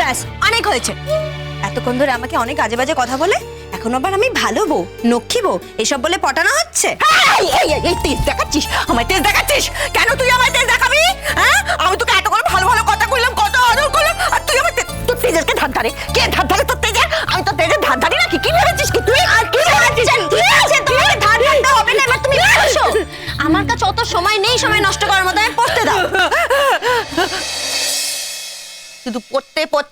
ব্যাস অনেক হয়েছে। এতক্ষণ ধরে আমাকে অনেক আজে বাজে কথা বলে এখন আবার আমি ভালো বউ লক্ষ্মী বউ এসব বলে পটানো হচ্ছে। এই, এই, এই, এই তেজ দেখাচ্ছিস? আমায় তেজ দেখাচ্ছিস? কেন তুই আমায় তেজ দেখাবি? হ্যাঁ? আমি তোকে এত করে ভালো ভালো কথা কইলাম কত আদর করলাম আর তুই আমার তোর তেজের কে ধার ধারে? কে ধার ধারে তোর তেজের? আমি তোর তেজের ধার ধারি নাকি? কি ভেবেছিস কি তুই? আর কি ভেবেছিস? ঠিক আছে তোমাকে ধার ধারতে হবে না এবার তুমি বসো। আমার কাছে অত সময় নেই সময় নষ্ট করার মতো আমি পড়তে দাও। শুধু পড়তে পড়তে পড়তে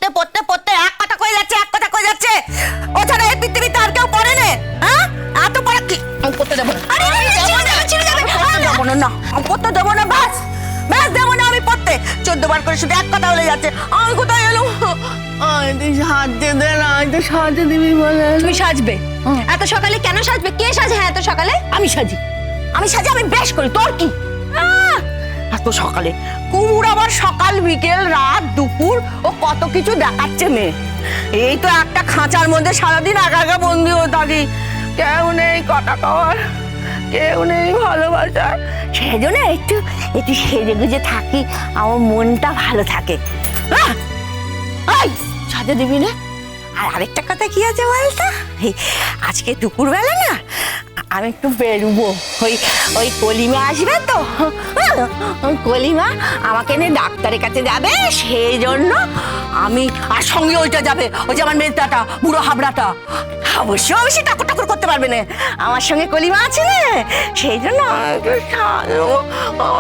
দেবো না। আরে, আরে, আরে, ছিঁড়ে যাবে, ছিঁড়ে যাবে। আমি পড়তে দেবো না না। আমি পড়তে দেবো না ব্যাস। ব্যাস দেবো না আমি পড়তে। চোদ্দ বার করে শুধু এক কথা বলে যাচ্ছে। আমি কোথায় এলো তুই সাহায্য দে না আয় তো দিবি বলে। তুমি সাজবে। এত সকালে কেন সাজবে? কে সাজে? হ্যাঁ এত সকালে? আমি সাজি। আমি সাজি আমি বেশ করি। তোর কি? আহ, এত সকালে। কুমুর আবার সকাল বিকেল রাত দুপুর ও কত কিছু দেখাচ্ছে মেয়ে। এই তো একটা খাঁচার মধ্যে সারাদিন একা একা বন্দি হয়ে থাকি। কেমন এই কথা কওয়ার। কেউ নেই ভালোবাসার সেই জন্য একটু একটু সেজে গুজে থাকি, আমার মনটা ভালো থাকে। সাজে দিবি না? আর আরেকটা কথা কি আছে বলতো? আজকে দুপুরবেলা না, আমি একটু বেরুবো। ওই ওই কলিমা আসবে তো? কলিমা আমাকে নিয়ে ডাক্তারের কাছে যাবে সেই জন্য আমি আর সঙ্গে ওইটা যাবে, ওই যে আমার মেজদাটা বুড়ো হাবড়াটা। অবশ্য অবশ্যই ঠাকুর ঠাকুর করতে পারবে না। আমার সঙ্গে কলিমা আছে না? সেই জন্য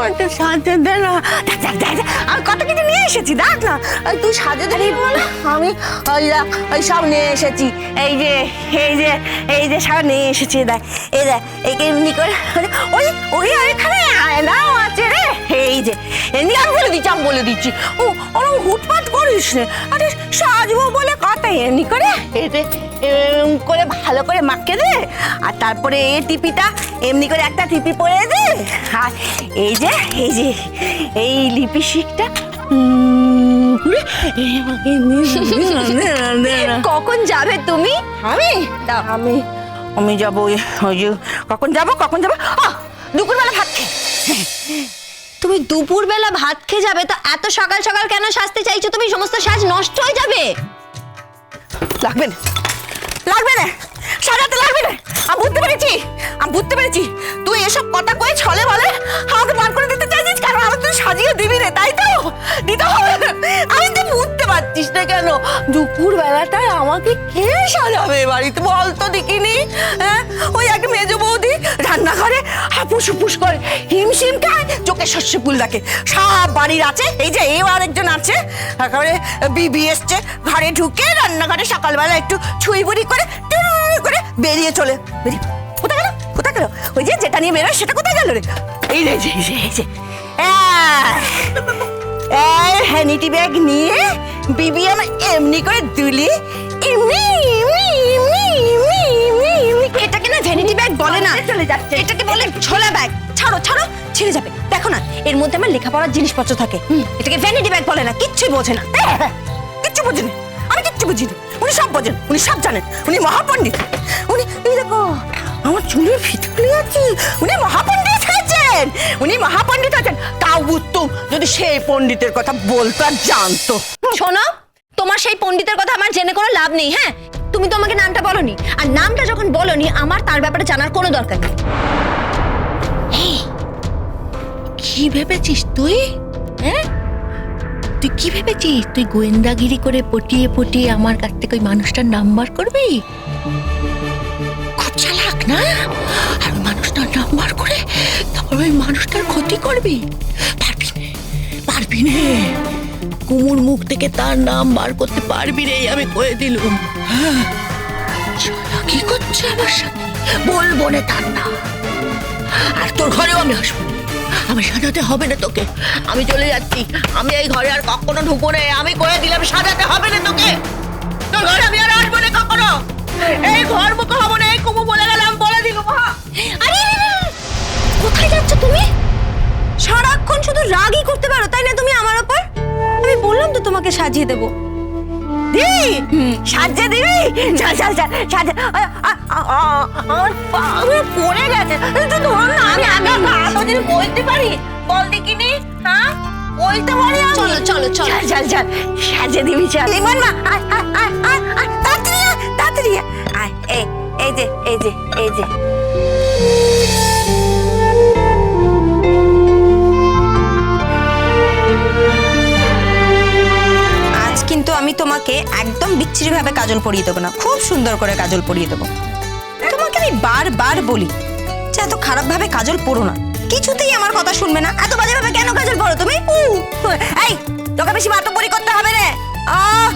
একটু সাহায্য দে না। আমি কত কিছু নিয়ে এসেছি, দেখ না। তুই সাজে বলে আমি ওই ওই সব নিয়ে এসেছি। এই যে এই যে এই যে সব নিয়ে এসেছি, দেখ। এই দেখ, এই এমনি করে, ওই ওই এখানে আয়নাও আছে রে। এই যে এমনি আমি বলে দিচ্ছি আমি বলে দিচ্ছি। ও ওরকম হুটপাট করিস নে। আরে সাজবো বলে কথা এমনি করে। এই করে ভালো করে মাখকে দে। আর তারপরে এই টিপিটা এমনি করে একটা টিপি পরে দে। আর এই যে এই যে এই লিপস্টিকটা কখন যাবে তুমি? আমি? আমি আমি যাব ওই যে কখন যাব কখন যাব? দুপুরবেলা ভাত খেয়ে তুমি দুপুরবেলা ভাত খেয়ে যাবে, তো এত সকাল সকাল কেন সাজতে চাইছো? তুমি সমস্ত সাজ নষ্ট হয়ে যাবে। লাগবে না। লাগবে না। সাজাতে লাগবে না। আমি বুঝতে পেরেছি। আমি বুঝতে পেরেছি। তুই এসব কথা কয়ে ছলে বলে? আমাকে বার করে দিতে চাইছিস কারণ আমার তুই সাজিয়ে দিবি রে, তাই তো? দিতে হবে আমি তো বুঝতে পারছিস না কেন? দুপুর বেলাটায় আমাকে কে সাজাবে বাড়িতে? বল তো দেখিনি। হ্যাঁ? ওই এক মেজ রান্নাঘরে হাপুস হুপুস করে। হিমশিম খায়, চোখে শস্য ফুল দেখে। সব বাড়ির আছে, এই যে এও আরেকজন আছে। একেবারে বিবি এসছে, ঘরে ঢুকে রান্নাঘরে সকালবেলা একটু ছুঁই বুড়ি করে করে বেরিয়ে চলে। বেরিয়ে, কোথায় গেল? কোথায় গেল? ওই যে যেটা নিয়ে বেরোয় সেটা কোথায় গেল রে? এই রে এই যে এই যে হ্যানিটি ব্যাগ নিয়ে বিবি আমার এমনি করে দুলি। এমনি এমনি এমনি এমনি এমনি এমনি এটাকে না ভ্যানিটি ব্যাগ বলে না। চলে যাচ্ছে। এটাকে বলে ছোলা ব্যাগ ছাড়ো ছাড়ো ছিঁড়ে যাবে। দেখো না এর মধ্যে আমার লেখাপড়ার জিনিসপত্র থাকে। এটাকে ভ্যানিটি ব্যাগ বলে না কিচ্ছুই বোঝে না। হ্যাঁ, কিচ্ছু বুঝিনি আমি কিচ্ছু বুঝিনি উনি সব বোঝেন উনি সব জানেন উনি মহাপণ্ডিত। উনি এই দেখো আমার চুলের ফিটকুলি আছে। উনি মহাপণ্ডিত হয়েছেন। উনি মহাপণ্ডিত হয়েছেন। তাও বুঝতুম যদি সেই পণ্ডিতের কথা বলতো আর জানতো। শোনো তোমার সেই পণ্ডিতের কথা আমার জেনে কোনো লাভ নেই হ্যাঁ? তুমি তো আমাকে নামটা বলনি। আর নামটা যখন বলনি, আমার তার ব্যাপারে জানার কোনো দরকার নেই। কি ভেবেছিস তুই? হ্যাঁ? তুই কি ভেবেছিস? তুই গোয়েন্দাগিরি করে পটিয়ে পটিয়ে আমার কাছ থেকে ওই মানুষটার নাম্বার করবি? খুব চালাক, না? আর মানুষটার নাম্বার করে তারপর ওই মানুষটার ক্ষতি করবি? পারবি পারবি না। কুমুর মুখ থেকে তার নাম বার করতে পারবি রে আমি কয়ে দিলুম। কি করছে আমার সাথে? বলব না তার নাম। আর তোর ঘরেও আমি আসব আমি সাজাতে হবে না তোকে। আমি চলে যাচ্ছি। আমি এই ঘরে আর কখনো ঢুকবো না। আমি করে দিলাম সাজাতে হবে না তোকে। তোর ঘরে আমি আর আসব না কখনো। এই ঘর মুখো হব না এই কুমু বলে গেলাম বলে দিল আরে, কোথায় যাচ্ছ তুমি? সারাক্ষণ শুধু রাগই করতে পারো তাই না তুমি আমার ওপর? আমি বললাম তো তোমাকে সাজিয়ে দেবো। দিবি? সাজে দিবি? চল চল চল সাজে। আমার পা পড়ে গেছে। তুই ধর না আমি আগে পা বলতে পারি। বল দেখিনি হ্যাঁ? বলতে পারি চলো, চলো, চলো। চল চল চল। সাজে দিবি চল। ইমন মা আয় আয় আয় আয় আয়। তাড়াতাড়ি আয় তাড়াতাড়ি আয়। আয় এই এই যে এই যে এই যে। কিন্তু আমি তোমাকে একদম বিচ্ছিরিভাবে কাজল পরিয়ে দেবো না। খুব সুন্দর করে কাজল পরিয়ে দেবো। তোমাকে আমি বারবার বলি যে এত খারাপভাবে কাজল পরো না। কিছুতেই আমার কথা শুনবে না। এত বাজে ভাবে কেন কাজল পরো তুমি? এই তোকে বেশি মাতব্বরি করতে হবে রে। আহ,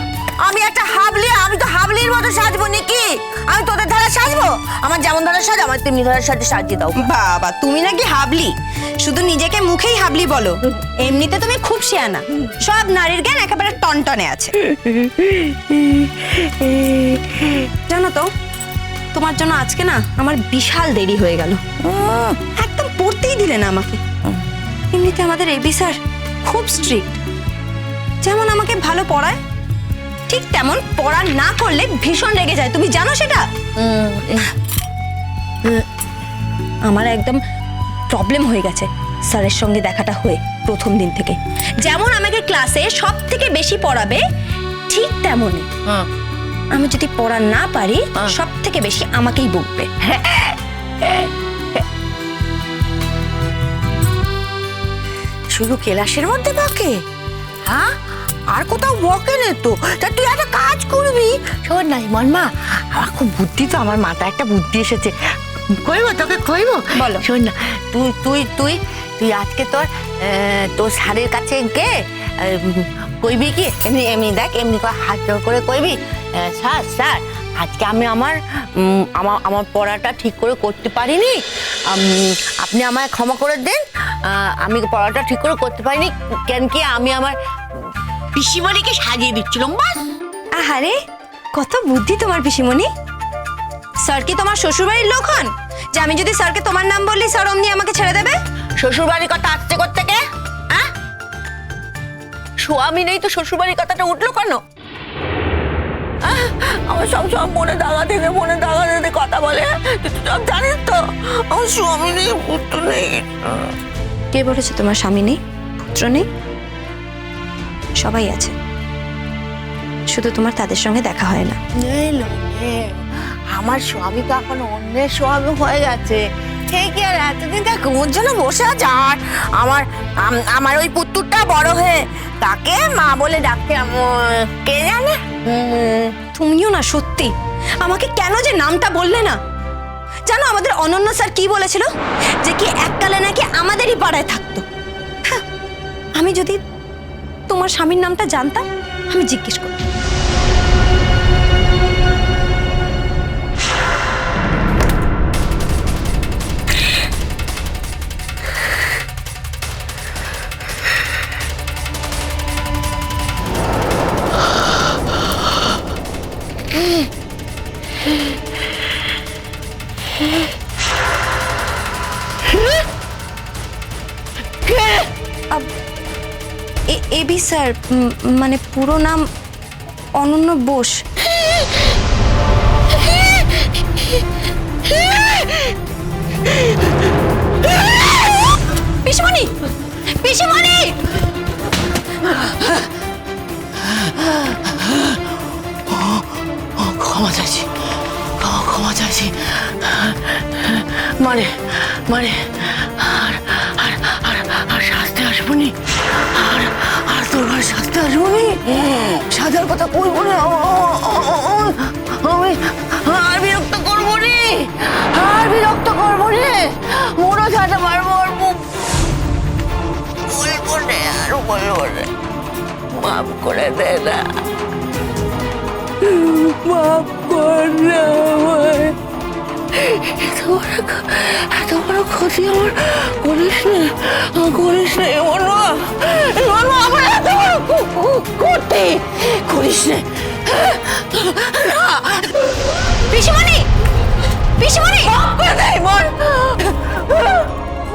আমি একটা হাবলি, আমি তো হাবলির মতো সাজবো নাকি? আমি তোদের ধারা সাজবো? আমার যেমন ধারা সাজ, আমার তেমনি ধারা সাজে সাজিয়ে দাও। বাবা, তুমি নাকি হাবলি? শুধু নিজেকে মুখেই হাবলি বলো। এমনিতে তুমি খুব শেয়ানা। সব নারীর জ্ঞান একেবারে টনটনে আছে। জানো তো, তোমার জন্য আজকে না আমার বিশাল দেরি হয়ে গেল। একদম পড়তেই দিলে না আমাকে। এমনিতে আমাদের এবি স্যার খুব স্ট্রিক্ট যেমন আমাকে ভালো পড়ায় ঠিক তেমন পড়া না করলে ভীষণ রেগে যায়। তুমি জানো সেটা? আমার একদম প্রবলেম হয়ে গেছে স্যারের সঙ্গে দেখাটা হয়ে প্রথম দিন থেকে। যেমন আমাকে ক্লাসে সব থেকে বেশি পড়াবে ঠিক তেমনই আমি যদি পড়া না পারি হ্যাঁ। সব থেকে বেশি আমাকেই বকবে। শুধু ক্লাসের মধ্যে বকে? হ্যাঁ? আর কোথাও বকে নে তো। তা তুই একটা কাজ করবি। শোন না মনমা আমার খুব বুদ্ধি তো আমার মাথায় একটা বুদ্ধি এসেছে। কইবো তোকে কইবো বলো। শোন না তুই তুই তুই তুই আজকে তোর তোর স্যারের কাছে গে কইবি কি? এমনি এমনি দেখ এমনি করে হাত করে কইবি। স্যার স্যার আজকে আমি আমার আমার আমার পড়াটা ঠিক করে করতে পারিনি। আপনি আমায় ক্ষমা করে দেন। আমি পড়াটা ঠিক করে করতে পারিনি। কেন কি আমি আমার পিসিমণিকে সাজিয়ে দিচ্ছিলাম বাস। আহারে কত বুদ্ধি তোমার পিসিমণি। স্যার কি তোমার শ্বশুরবাড়ির লোক হন? যে আমি যদি স্যারকে তোমার নাম বললি স্যার অমনি আমাকে ছেড়ে দেবে? শ্বশুরবাড়ির কথা আসছে করতে হ্যাঁ স্বামী নেই তো শ্বশুরবাড়ির কথাটা উঠল কেন? আমার সব সব মনে দাগা দিতে মনে দাগা দিতে কথা বলে। সব জানিস তো। আমার স্বামী নেই পুত্র নেই। কে বলেছে তোমার স্বামী নেই পুত্র নেই? সবাই আছে। শুধু তোমার তাদের সঙ্গে দেখা হয় না। আমার স্বামী তো এখন অন্যের স্বামী হয়ে গেছে। কি আর এতদিন তা ঘুমোর জন্য বসে আছে? আর আমার আমার ওই পুত্রটা বড় হয়ে তাকে মা বলে ডাকে আম- কে জানে? তুমিও না সত্যি। আমাকে কেন যে নামটা বললে না? জানো আমাদের অনন্য স্যার কি বলেছিল? যে কি এককালে নাকি আমাদেরই পাড়ায় থাকতো। হ্যাঁ, আমি যদি তোমার স্বামীর নামটা জানতাম? আমি জিজ্ঞেস করতাম এবি স্যার মানে পুরো নাম অনন্য বোস। পিসিমণি! পিসিমণি! ক্ষমা চাইছি ক্ষমা চাইছি। মানে মানে শাস্তি আসবনি সাজার কথা কইব না। আমি আর বিরক্ত করব রে, আর বিরক্ত করব রে। মোড়ো ছাড়া মারবো আর বলব রে আর বলব রে মাফ করে দে না। মাফ কর না এত বড় এত বড় ক্ষতি আমার করিস না করিস না। আমার এত ক্ষতি করিস না। পিসিমণি! পিসিমণি! মাফ মন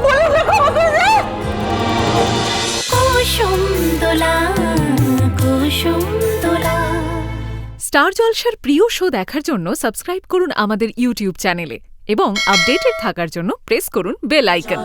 বলে দে ক্ষমা করে দে। কুসুম দোলা কুসুম দোলা স্টার জলসার প্রিয় শো দেখার জন্য সাবস্ক্রাইব করুন আমাদের ইউটিউব চ্যানেলে এবং আপডেটেড থাকার জন্য প্রেস করুন বেল আইকন।